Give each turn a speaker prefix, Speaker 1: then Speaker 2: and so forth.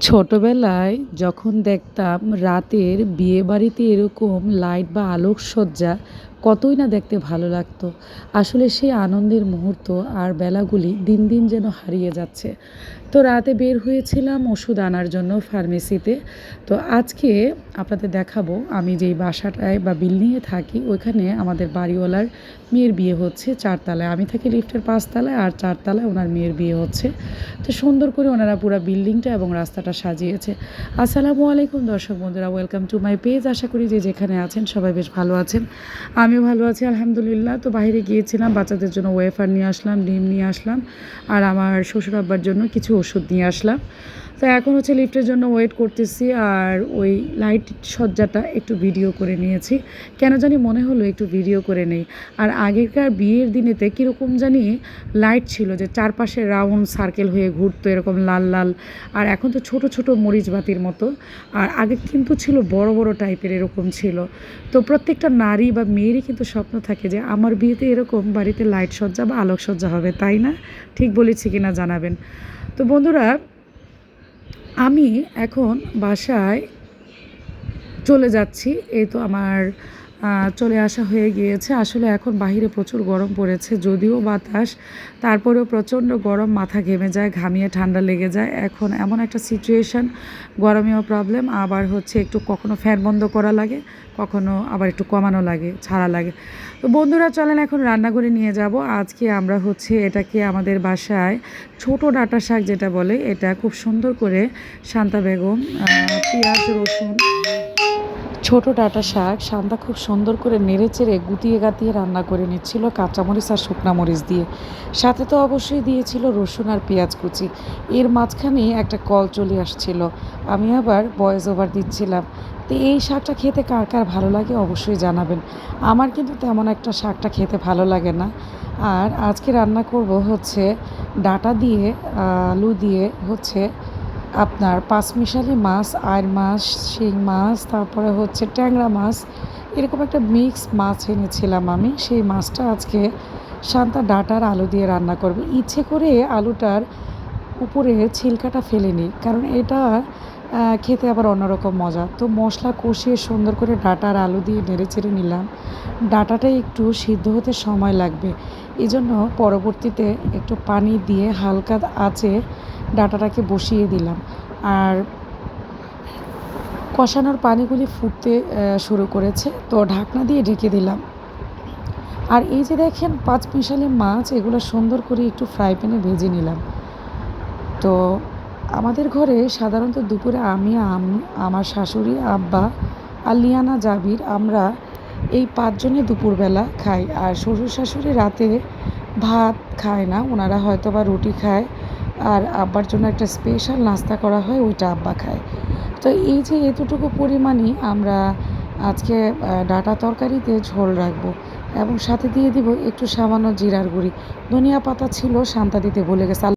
Speaker 1: ছোটোবেলায় যখন দেখতাম রাতের বিয়েবাড়িতে এরকম লাইট বা আলোকসজ্জা কতই না দেখতে ভালো লাগতো। আসলে সেই আনন্দের মুহূর্ত আর বেলাগুলি দিন দিন যেন হারিয়ে যাচ্ছে। তো রাতে বের হয়েছিলাম ওষুধ আনার জন্য ফার্মেসিতে। তো আজকে আপনাদের দেখাবো, আমি যেই বাসাটায় বা বিল্ডিংয়ে থাকি, ওইখানে আমাদের বাড়িওয়ালার মেয়ের বিয়ে হচ্ছে চারতলায়। আমি থাকি লিফটের পাঁচতলায় আর চারতলায় ওনার মেয়ের বিয়ে হচ্ছে। তো সুন্দর করে ওনারা পুরো বিল্ডিংটা এবং রাস্তাটা সাজিয়েছে। আসসালামু আলাইকুম দর্শক বন্ধুরা, ওয়েলকাম টু মাই পেজ। আশা করি যে যেখানে আছেন সবাই বেশ ভালো আছেন। আমিও ভালো আছি, আলহামদুলিল্লাহ। তো বাইরে গিয়েছিলাম, বাচ্চাদের জন্য ওয়েফার নিয়ে আসলাম, ডিম নিয়ে আসলাম, আর আমার শ্বশুর আব্বার জন্য কিছু ওষুধ নিয়ে আসলাম। তো এখন হচ্ছে লিফটের জন্য ওয়েট করতেছি আর ওই লাইট সজ্জাটা একটু ভিডিও করে নিয়েছি। কেন জানি মনে হলো একটু ভিডিও করে নেই। আর আগেকার বিয়ের দিনেতে কীরকম জানি লাইট ছিল যে চারপাশে রাউন্ড সার্কেল হয়ে ঘুরতো, এরকম লাল লাল। আর এখন তো ছোট ছোট মরিচ বাতির মতো। আর আগে কিন্তু ছিল বড় বড় টাইপের এরকম ছিল। তো প্রত্যেকটা নারী বা মেয়েরই কিন্তু স্বপ্ন থাকে যে আমার বিয়েতে এরকম বাড়িতে লাইট সজ্জা বা আলোকসজ্জা হবে, তাই না? ঠিক বলেছি কিনা জানাবেন। তো বন্ধুরা আমি এখন বাসায় চলে যাচ্ছি এই তো আমার চলে আসা হয়ে গিয়েছে। আসলে এখন বাহিরে প্রচুর গরম পড়েছে, যদিও বাতাস। তারপরেও প্রচণ্ড গরম, মাথা ঘেমে যায়, ঘামিয়ে ঠান্ডা লেগে যায়। এখন এমন একটা সিচুয়েশান গরমেও প্রবলেম আবার হচ্ছে একটু কখনো ফ্যান বন্ধ করা লাগে, কখনো আবার একটু কমানো লাগে, ছাড়া লাগে। তো বন্ধুরা, চলেন এখন রান্নাঘরে নিয়ে যাব। আজকে আমরা হচ্ছে এটাকে আমাদের বাসায় ছোট ডাটা শাক যেটা বলে, এটা খুব সুন্দর করে শান্তা বেগম পেঁয়াজ, রসুন ছোট ডাটা শাক শান্তা খুব সুন্দর করে নেড়ে চেড়ে গুটিয়ে গাতিয়ে রান্না করে নিচ্ছিল কাঁচামরিচ আর শুকনা মরিচ দিয়ে। সাথে তো অবশ্যই দিয়েছিল রসুন আর পেঁয়াজ কুচি। এর মাঝখানে একটা কল চলে আসছিল। আমি আবার ভয়েস ওভার দিচ্ছিলাম, তো এই শাকটা খেতে কার কার ভালো লাগে অবশ্যই জানাবেন। আমার কিন্তু তেমন একটা শাকটা খেতে ভালো লাগে না। আর আজকে রান্না করব হচ্ছে ডাটা দিয়ে, আলু দিয়ে হচ্ছে আপনার পাঁচমিশালি মাছ আর মাছ, শিং মাছ, তারপরে হচ্ছে ট্যাংরা মাছ, এরকম একটা মিক্স মাছ এনেছিলাম আমি। সেই মাছটা আজকে শান্তা ডাটার আলু দিয়ে রান্না করবে। ইচ্ছে করে আলুটার উপরে ছিলকাটা ফেলে নিই কারণ এটা খেতে আবার অন্যরকম মজা। তো মশলা কষিয়ে সুন্দর করে ডাটার আলু দিয়ে নেড়ে চেড়ে নিলাম। ডাটাটা একটু সিদ্ধ হতে সময় লাগবে। এই জন্য পরবর্তীতে একটু পানি দিয়ে হালকা আঁচে ডাটাটাকে বসিয়ে দিলাম। আর কষানোর পানিগুলি ফুটতে শুরু করেছে। তো ঢাকনা দিয়ে ঢেকে দিলাম। আর এই যে দেখেন, পাঁচ মিশালি মাছ, এগুলো সুন্দর করে একটু ফ্রাই প্যানে ভেজে নিলাম। তো আমাদের ঘরে সাধারণত দুপুরে আমি আমার শাশুড়ি, আব্বা আর লিয়ানা জাবির আমরা এই পাঁচজনে দুপুরবেলা খাই। আর শ্বশুর শাশুড়ি রাতে ভাত খায় না, ওনারা হয়তো বা রুটি খায়। আর আব্বার জন্য একটা স্পেশাল নাস্তা করা হয়, ওইটা আব্বা খায়। তো এই যে এতটুকু পরিমাণই আমরা আজকে ডাটা তরকারিতে ঝোল রাখব এবং সাথে দিয়ে দিব একটু সামান্য জিরার গুঁড়ি। ধনিয়া পাতা ছিল, শান্তা দিতে ভুলে গেছে।